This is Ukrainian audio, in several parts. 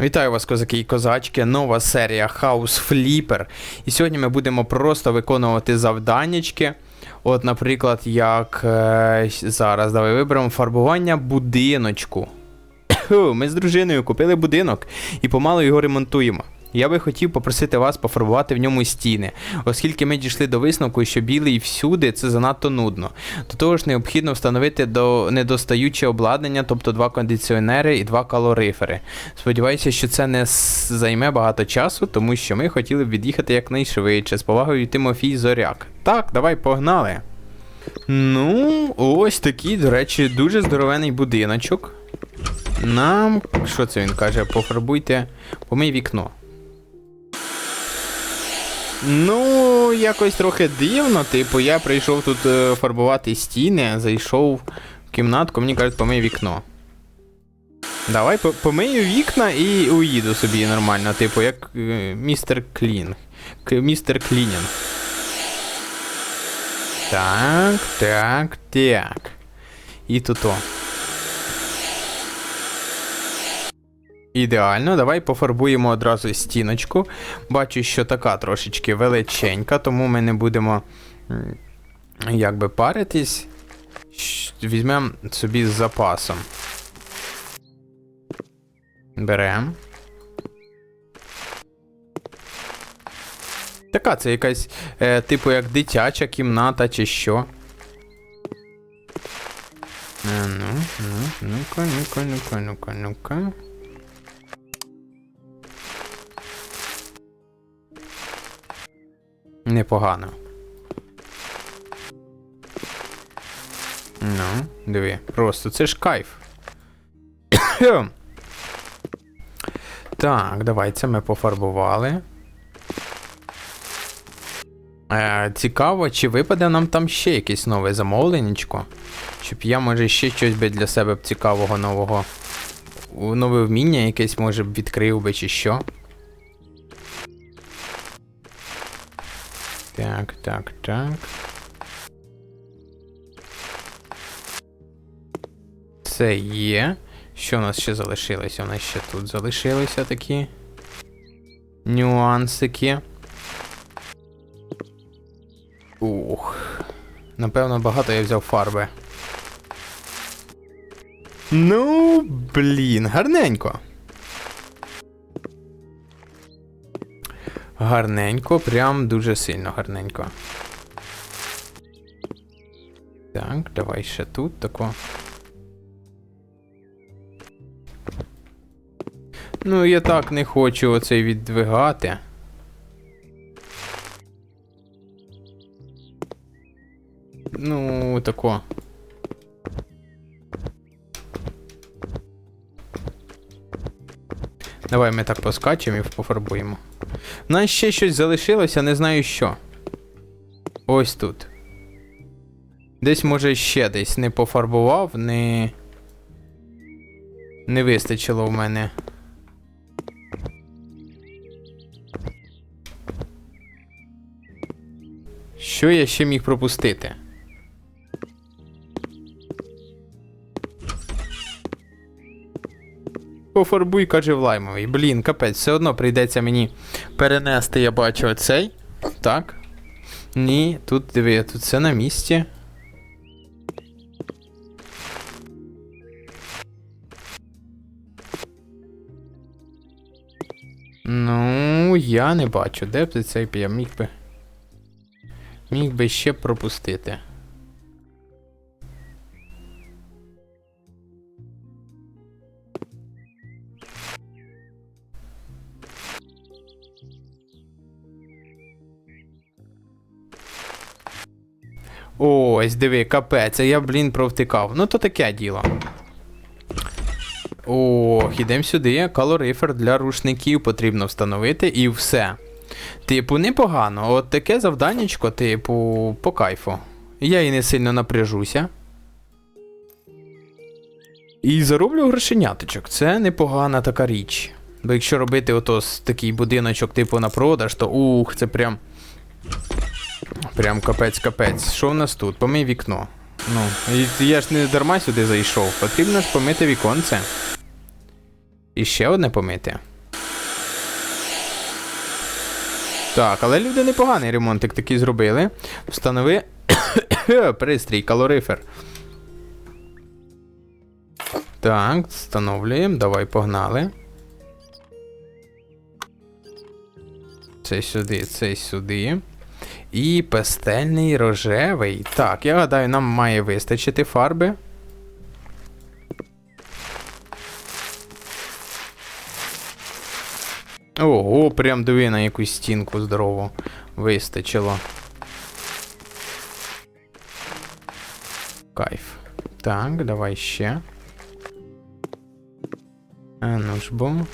Вітаю вас, козаки і козачки. Нова серія House Flipper. І сьогодні ми будемо просто виконувати завданнячки. От, наприклад, як е, зараз давай виберемо фарбування будиночку. Ми з дружиною купили будинок і помалу його ремонтуємо. Я би хотів попросити вас пофарбувати в ньому стіни, оскільки ми дійшли до висновку, що білий всюди це занадто нудно. До того ж, необхідно встановити до недостаюче обладнання, тобто два кондиціонери і два калорифери. Сподіваюся, що це не займе багато часу, тому що ми хотіли б від'їхати якнайшвидше. З повагою Тимофій Зоряк. Так, давай погнали. Ну, ось такий, до речі, дуже здоровений будиночок. Нам. Що це він каже? Пофарбуйте, помий вікно. Ну, якось трохи дивно. Типу, я прийшов тут е, фарбувати стіни, зайшов в кімнатку, мені кажуть, помий вікно. Давай помию вікна і уїду собі нормально, типу, як е, містер Клін. Містер Клінінг. Так, так, так. І тут о. Ідеально, давай пофарбуємо одразу стіночку. Бачу, що така трошечки величенька, тому ми не будемо якби паритись. Візьмемо собі з запасом. Берем. Така це якась, е, типу, як дитяча кімната чи що. Е, ну, ну, ну-ка, ну-ка, ну-ка, ну-ка, ну-ка. Непогано. Ну, диви, просто це ж кайф. так, давай це ми пофарбували. Е, цікаво, чи випаде нам там ще якесь нове замовленнячко. Щоб я, може, ще щось би для себе б цікавого нового. Нове вміння якесь, може б відкрив би чи що. Так, так, так. Це є. Що у нас ще залишилося? У нас ще тут залишилися такі нюансики. Ух. Напевно, багато я взяв фарби. Ну, блін, гарненько. Гарненько, прям дуже сильно гарненько. Так, давай ще тут тако. Ну, я так не хочу оцей віддвигати. Ну, тако. Давай ми так поскачемо і пофарбуємо. У нас ще щось залишилося, не знаю що. Ось тут. Десь, може, ще десь не пофарбував, не. Не вистачило в мене. Що я ще міг пропустити? Пофарбуй, каже в лаймовий. Блін, капець, все одно прийдеться мені перенести, я бачу, оцей. Так. Ні, тут диви, тут все на місці. Ну, я не бачу. Де б цей я міг би. Міг би ще пропустити. Ось, диви, капець, а я, блін, провтикав. Ну то таке діло. Ох, ідемо сюди. Калорифер для рушників потрібно встановити і все. Типу, непогано. От таке завданнячко, типу, по кайфу. Я і не сильно напряжуся. І зароблю грошеняточок. Це непогана така річ. Бо якщо робити ото такий будиночок, типу, на продаж, то ух, це прям. Прям капець-капець. Що в нас тут? Помий вікно. Ну, я ж не дарма сюди зайшов. Потрібно ж помити віконце. І ще одне помити. Так, але люди непоганий ремонтик такий зробили. Встанови. Пристрій, калорифер. Так, встановлюємо. Давай погнали. Це сюди, це сюди. І пастельний рожевий. Так, я гадаю, нам має вистачити фарби. Ого, прям диви на якусь стінку здорову вистачило. Кайф. Так, давай ще. А ну ж бом.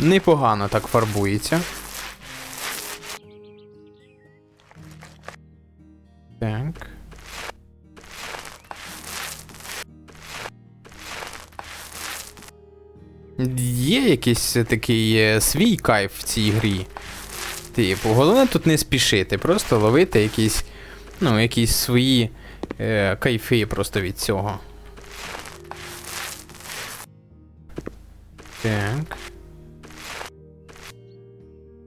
Непогано так фарбується. Так. Є якийсь такий е, свій кайф в цій грі. Типу, головне тут не спішити, просто ловити якісь, ну, якісь свої е, кайфи просто від цього. Так.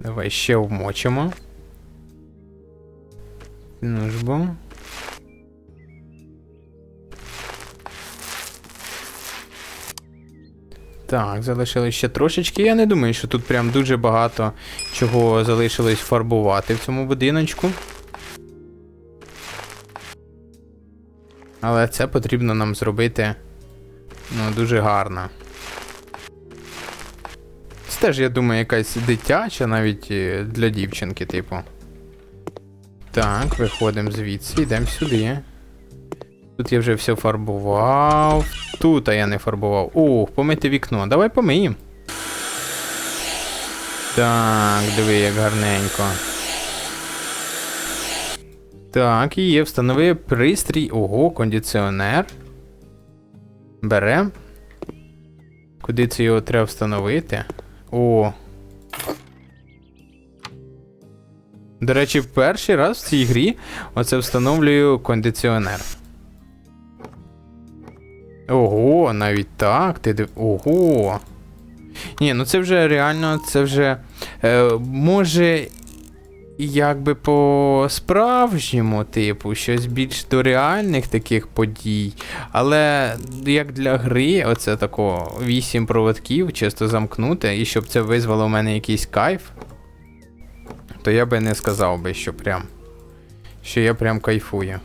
Давай ще вмочимо. Ну ж бо. Так, залишилось ще трошечки. Я не думаю, що тут прям дуже багато чого залишилось фарбувати в цьому будиночку. Але це потрібно нам зробити ну, дуже гарно. Теж, я думаю, якась дитяча, навіть е, для дівчинки, типу. Так, виходимо звідси, йдемо сюди. Тут я вже все фарбував. Тут а я не фарбував. Ух, помити вікно. Давай помиємо. Так, диви, як гарненько. Так, і є, встанови пристрій. Ого, кондиціонер. Берем. Куди це його треба встановити? О. До речі, в перший раз в цій грі оце встановлюю кондиціонер. Ого, навіть так. Ти див... Ого. Ні, ну це вже реально, це вже. Е, може. Якби по справжньому, типу, щось більш до реальних таких подій. Але як для гри, оце тако 8 проводків, чисто замкнути, і щоб це визвало в мене якийсь кайф, то я би не сказав би, що прям. Що я прям кайфую.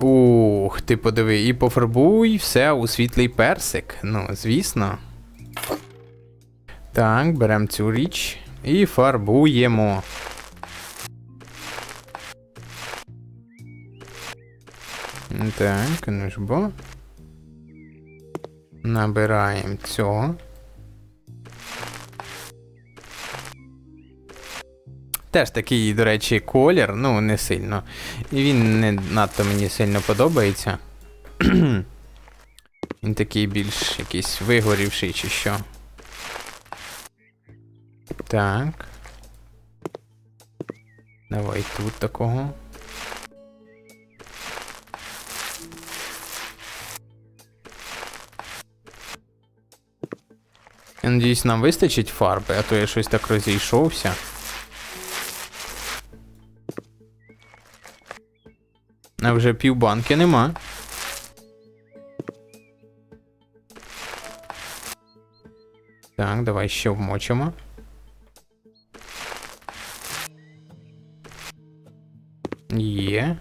Ух, ти подиви, і пофарбуй все у світлий персик. Ну, звісно. Так, беремо цю річ і фарбуємо. Так, ну ж бо. Набираємо цього. Теж такий, до речі, колір, ну, не сильно. І він не надто мені сильно подобається. він такий більш якийсь вигорівший чи що. Так. Давай тут такого. Я надіюсь, нам вистачить фарби, а то я щось так розійшовся. А вже півбанки нема. Так, давай ще вмочимо. Є.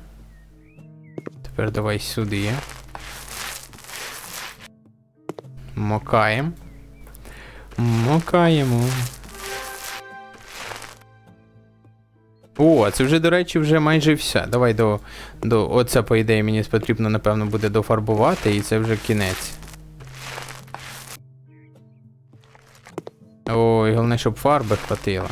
Тепер давай сюди. Мокаємо. Мокаємо. О, це вже, до речі, вже майже все. Давай до. до Оце, по ідеї, мені потрібно, напевно, буде дофарбувати, і це вже кінець. Ой, головне, щоб фарби хватило.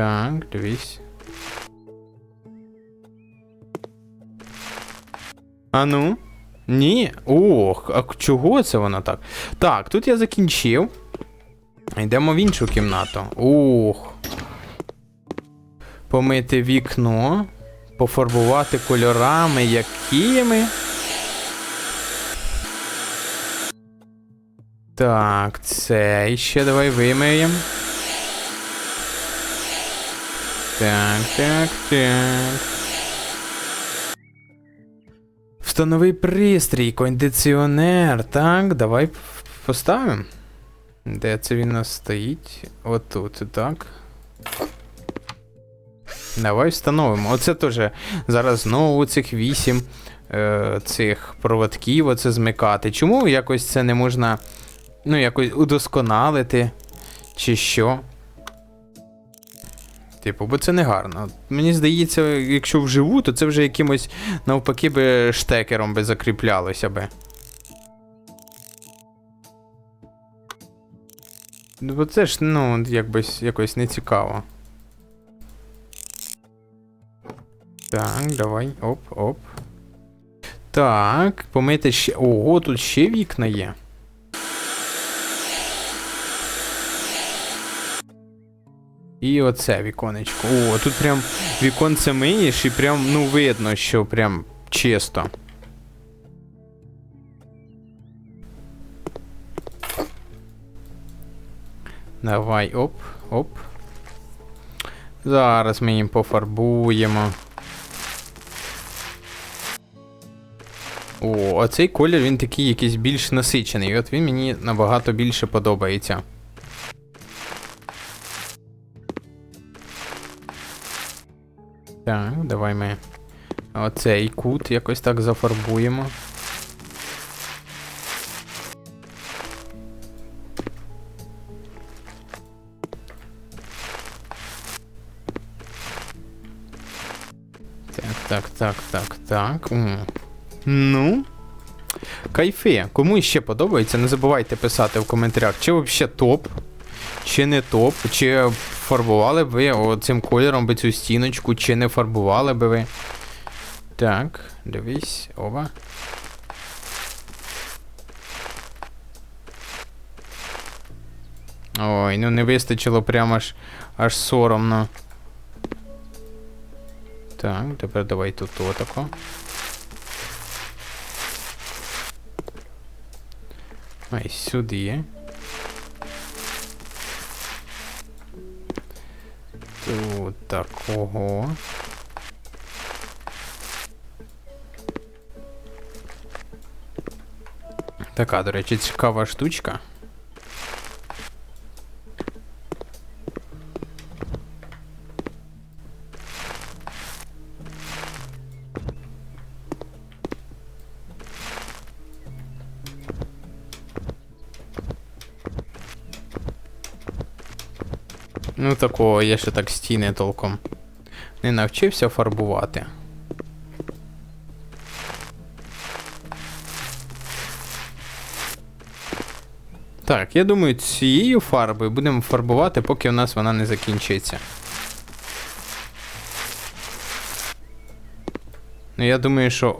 Так, дивись. А ну? Ні. Ох, а чого це воно так? Так, тут я закінчив. Йдемо в іншу кімнату. Ух. помити вікно, пофарбувати кольорами якими. Так, це ще давай вимиємо. Так, так, так. Встанови пристрій, кондиціонер. Так, давай поставимо. Де це він у нас стоїть? Отут, так. Давай встановимо. Оце теж зараз знову цих вісім е, цих проводків оце змикати. Чому якось це не можна ну, якось удосконалити? Чи що? Типу, бо це не гарно. Мені здається, якщо вживу, то це вже якимось навпаки би штекером би закріплялося би. Ну, Бо це ж, ну, якось, якось не цікаво. Так, давай. Оп, оп. Так, помити ще. Ого, тут ще вікна є. І оце віконечко. О, тут прям віконце миєш і прям, ну, видно, що прям чисто. Давай, оп, оп. Зараз ми їм пофарбуємо. О, а цей колір він такий якийсь більш насичений. От він мені набагато більше подобається. Так, давай ми оцей кут якось так зафарбуємо. Так, так, так, так, так. М. Ну. Кайфи. Кому ще подобається, не забувайте писати в коментарях, чи взагалі топ, чи не топ, чи фарбували б ви цим кольором би цю стіночку, чи не фарбували би ви. Так, дивись, оба. Ой, ну не вистачило прямо аж аж соромно. Так, тепер давай тут отако. Ай, сюди. Тут такого. Така, до речі, цікава штучка. Ну, такого я ще так стіни толком не навчився фарбувати. Так, я думаю, цією фарбою будемо фарбувати, поки у нас вона не закінчиться. Ну, я думаю, що.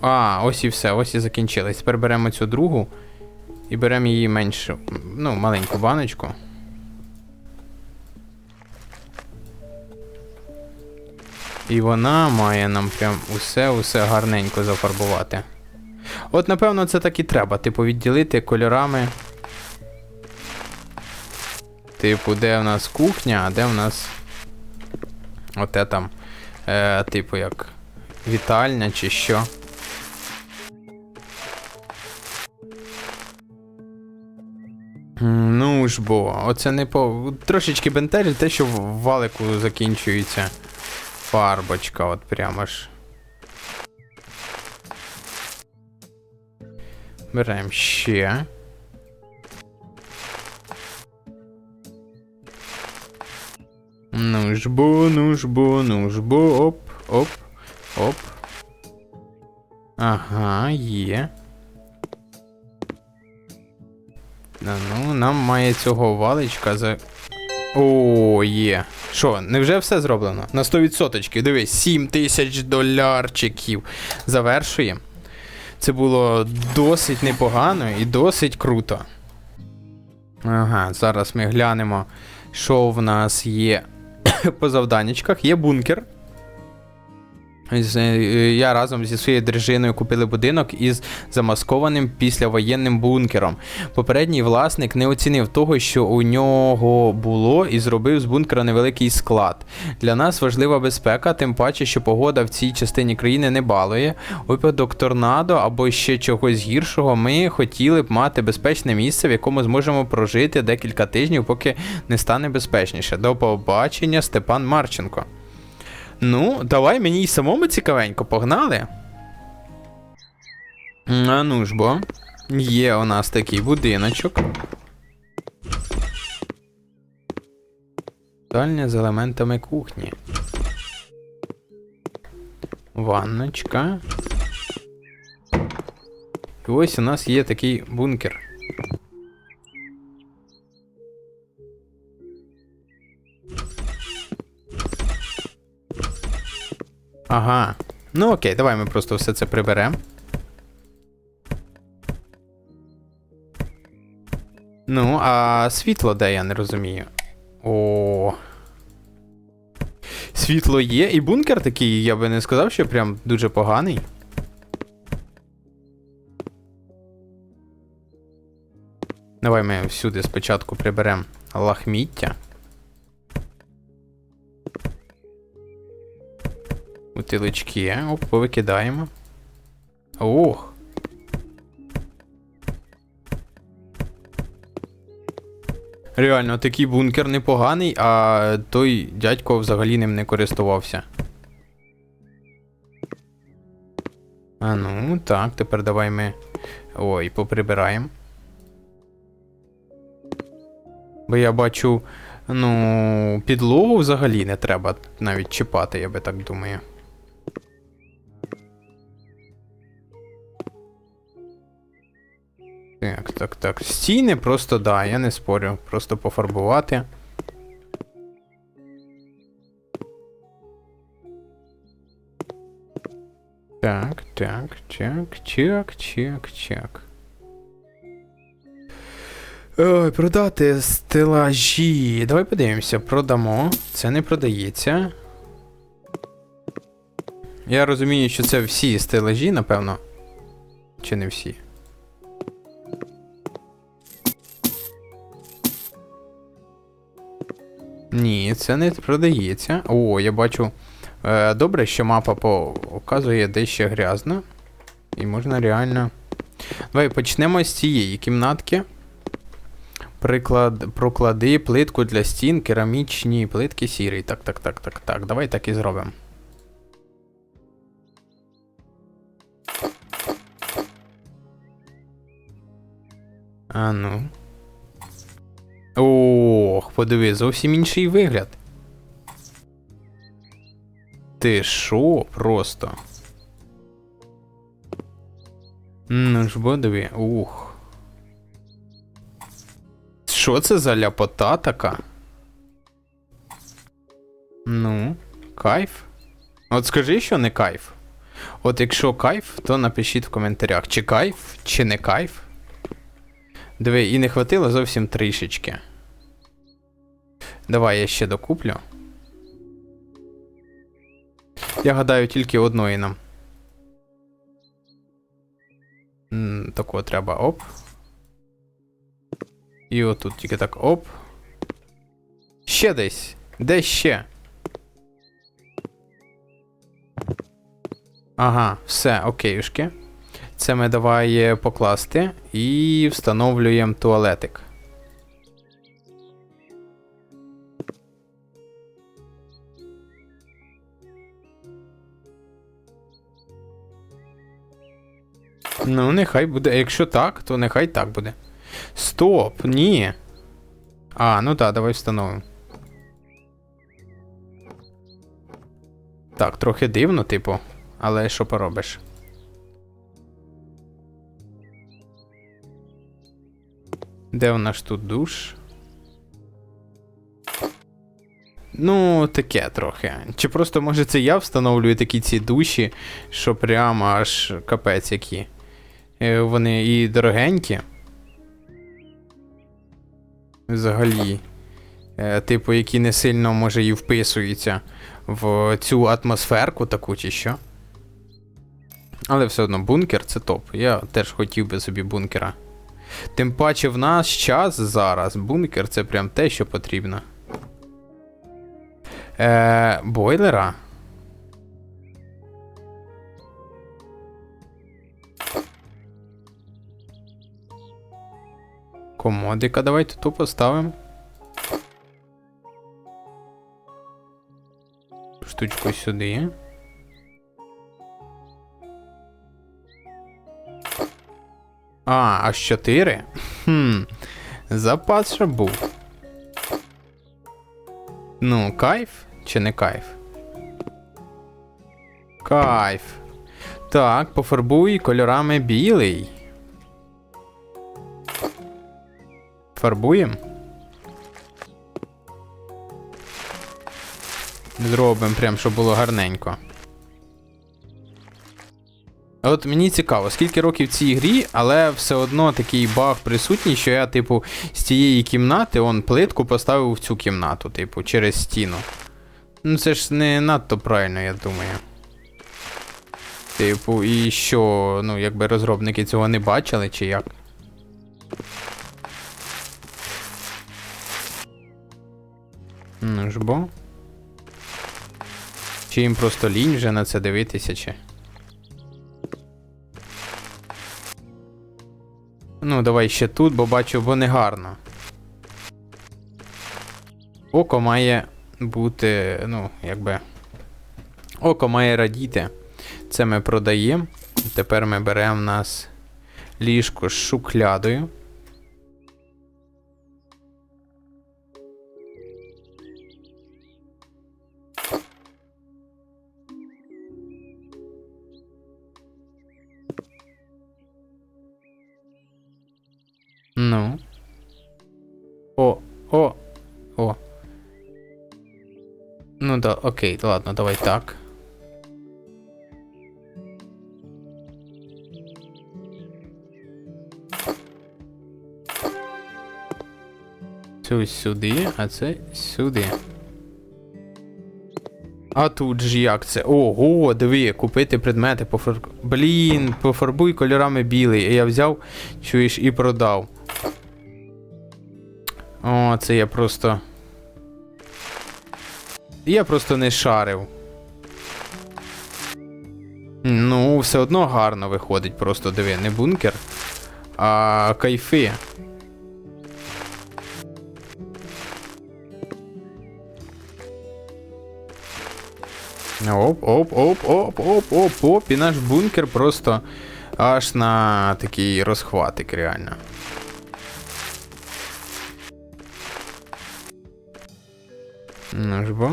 А, ось і все, ось і закінчилось. Тепер беремо цю другу і беремо її меншу, ну, маленьку баночку. І вона має нам прям усе-усе гарненько зафарбувати. От, напевно, це так і треба. Типу, відділити кольорами. Типу, де в нас кухня, а де в нас. Оте там. Е, Типу, як вітальня чи що. Ну ж бо, оце не по. Трошечки бентежить те, що валику закінчується фарбочка, от прямо ж. Беремо ще. Ну ж ну ж ну ж оп, оп, оп. Ага, є. Ну, нам має цього валичка за. О, є. Що, невже все зроблено? На 100%. Дивись, 7 тисяч долярчиків. Завершуємо. Це було досить непогано і досить круто. Ага, зараз ми глянемо, що в нас є по завданнячках. Є бункер. Е, Я разом зі своєю дружиною купили будинок із замаскованим післявоєнним бункером. Попередній власник не оцінив того, що у нього було, і зробив з бункера невеликий склад. Для нас важлива безпека, тим паче, що погода в цій частині країни не балує. Випадок торнадо або ще чогось гіршого, ми хотіли б мати безпечне місце, в якому зможемо прожити декілька тижнів, поки не стане безпечніше. До побачення, Степан Марченко. Ну, давай мені й самому цікавенько, погнали. А ну ж бо. Є у нас такий будиночок. Дальня з елементами кухні. Ванночка. І ось у нас є такий бункер. Ага. Ну окей, давай ми просто все це приберемо. Ну, а світло де я не розумію. О. Світло є, і бункер такий, я би не сказав, що прям дуже поганий. Давай ми всюди спочатку приберемо лахміття. Бутилочки, оп, повикидаємо. Ох. Реально, такий бункер непоганий, а той дядько взагалі ним не користувався. А ну, так, тепер давай ми. Ой, поприбираємо. Бо я бачу, ну, підлогу взагалі не треба навіть чіпати, я би так думаю. Так, так, так. Стіни просто, да, я не спорю. Просто пофарбувати. Так, так, чак, чак, чак, чак. Ой, продати стелажі. Давай подивимося, продамо. Це не продається. Я розумію, що це всі стелажі, напевно. Чи не всі? Ні, це не продається. О, я бачу. Е, добре, що мапа показує де ще. І можна реально. Давай почнемо з цієї кімнатки. Приклад, проклади плитку для стін, керамічні плитки сірий. Так, так, так, так, так. Давай так і зробимо. А ну. Ох, подиви, зовсім інший вигляд. Ти що просто? Ну ж бо диви, ух. Що це за ляпота така? Ну, кайф. От скажи, що не кайф. От якщо кайф, то напишіть в коментарях, чи кайф, чи не кайф. Диви, і не хватило зовсім трішечки. Давай я ще докуплю. Я гадаю, тільки одної нам. Такого треба оп. І отут тільки так оп. Ще десь. Де ще? Ага, все, окейшки. Це ми давай е, покласти і встановлюємо туалетик. Ну, нехай буде. Якщо так, то нехай так буде. Стоп, ні. А, ну так, давай встановимо. Так, трохи дивно, типу, але що поробиш? Де у нас тут душ? Ну, таке трохи. Чи просто може це я встановлюю такі ці душі, що прямо аж капець які. Е, Вони і дорогенькі. Взагалі. е, типу, які не сильно може і вписуються в цю атмосферку таку чи що. Але все одно бункер це топ. Я теж хотів би собі бункера. Тим паче в наш час зараз бункер це прям те, що потрібно. Е, бойлера. Комодика, давайте ту поставимо. Штучку сюди. А, аж 4? Хм. Запас ще був. Ну, кайф чи не кайф? Кайф. Так, пофарбуй кольорами білий. Фарбуємо. Зробимо прям, щоб було гарненько. От мені цікаво, скільки років цій грі, але все одно такий баг присутній, що я, типу, з тієї кімнати он плитку поставив в цю кімнату, типу, через стіну. Ну це ж не надто правильно, я думаю. Типу, і що, ну, якби розробники цього не бачили, чи як? Ну ж бо. Чи їм просто лінь вже на це дивитися, чи. Ну, давай ще тут, бо бачу, бо не гарно. Око має бути, ну, якби. Око має радіти. Це ми продаємо. Тепер ми беремо в нас ліжко з шухлядою. О, о. Ну да, окей, ладно, давай так. Цю сюди, а це сюди. А тут ж як це? Ого, диви, купити предмети, пофар... Блін, пофарбуй кольорами білий. Я взяв, чуєш, і продав. О, це я просто. Я просто не шарив. Ну, все одно гарно виходить, просто диви, не бункер, а кайфи. Оп, оп, оп, оп, оп, оп, оп. І наш бункер просто аж на такий розхватик, реально. Ну ж бо.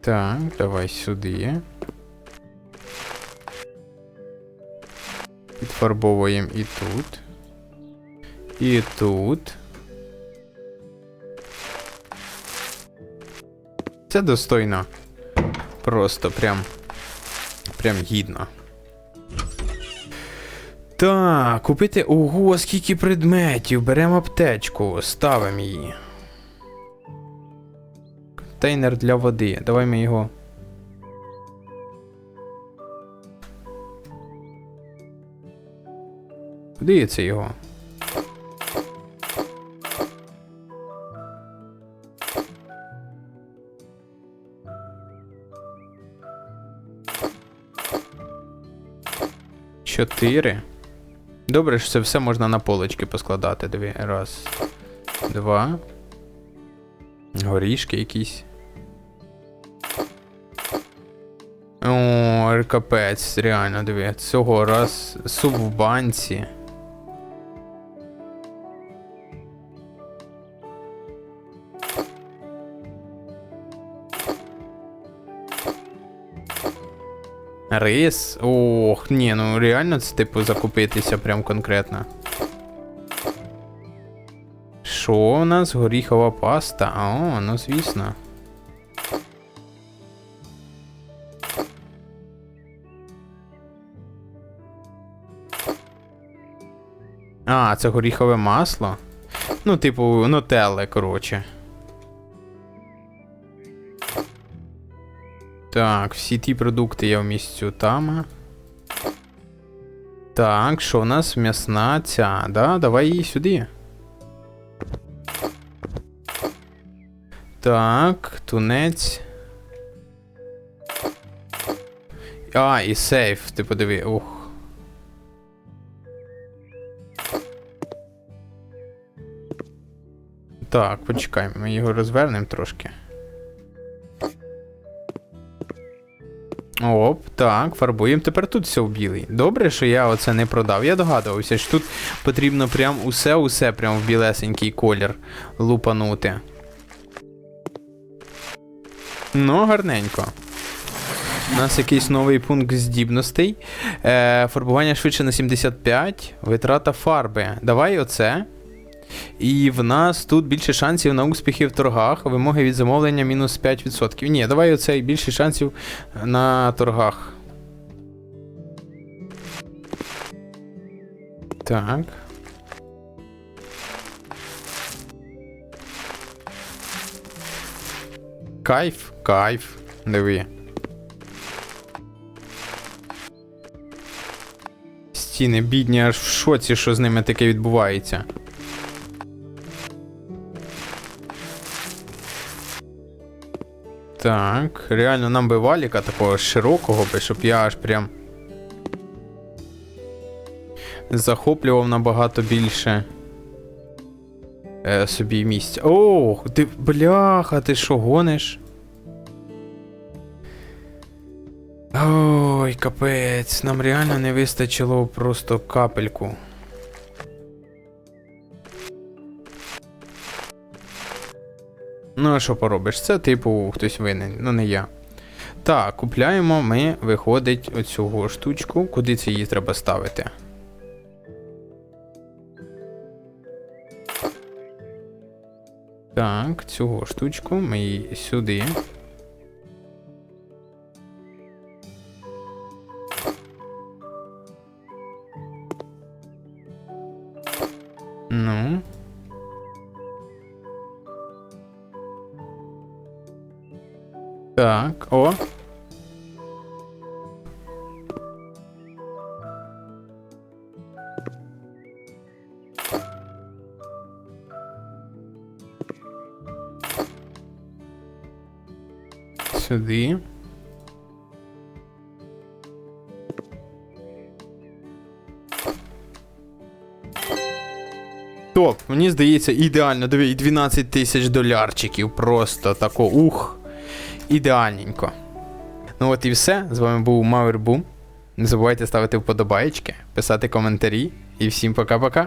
Так, давай сюди. Підфарбовуємо і тут. І тут. Це достойно. Просто прям. Прям гідно. Так, купити. Ого, скільки предметів. Беремо аптечку, ставимо її. Контейнер для води. Давай ми його. Куди це його? Чотири. Добре, що це все можна на полочки поскладати. Дві. Раз. Два. Горішки якісь. О, капець, реально, диви. Цього раз суп в банці. Рис? Ох, ні, ну реально це типу закупитися прям конкретно. Що у нас? Горіхова паста? О, ну звісно. А, це горіхове масло. Ну, типу, нутелли, коротше. Так, всі ті продукти я вмістю там. Так, що у нас м'ясна ця, да? Давай її сюди. Так, тунець. А, і сейф, ти подиви. Ух. Так, почекай, ми його розвернемо трошки. Оп, так, фарбуємо. Тепер тут все в білий. Добре, що я оце не продав. Я догадувався, що тут потрібно прям усе-усе прям в білесенький колір лупанути. Ну, гарненько. У нас якийсь новий пункт здібностей. Е, фарбування швидше на 75, витрата фарби. Давай оце. І в нас тут більше шансів на успіхи в торгах. Вимоги від замовлення мінус 5%. Ні, давай оцей більше шансів на торгах. Так. Кайф, кайф. Диви. Стіни бідні аж в шоці, що з ними таке відбувається. Так, реально нам би валіка такого широкого би, щоб я аж прям захоплював набагато більше е, собі місця. О, ти бляха, ти що гониш? Ой, капець, нам реально не вистачило просто капельку. Ну, а що поробиш? Це, типу, хтось винен, ну не я. Так, купляємо ми, виходить, оцю штучку. Куди це її треба ставити? Так, цю штучку ми її сюди. Ну. Так, о. Сюди. Топ, мені здається, ідеально. Диви, і 12 тисяч долярчиків. Просто тако ух. Ідеальненько. Ну от і все. З вами був Мавер Бум. Не забувайте ставити вподобайки, писати коментарі. І всім пока-пока.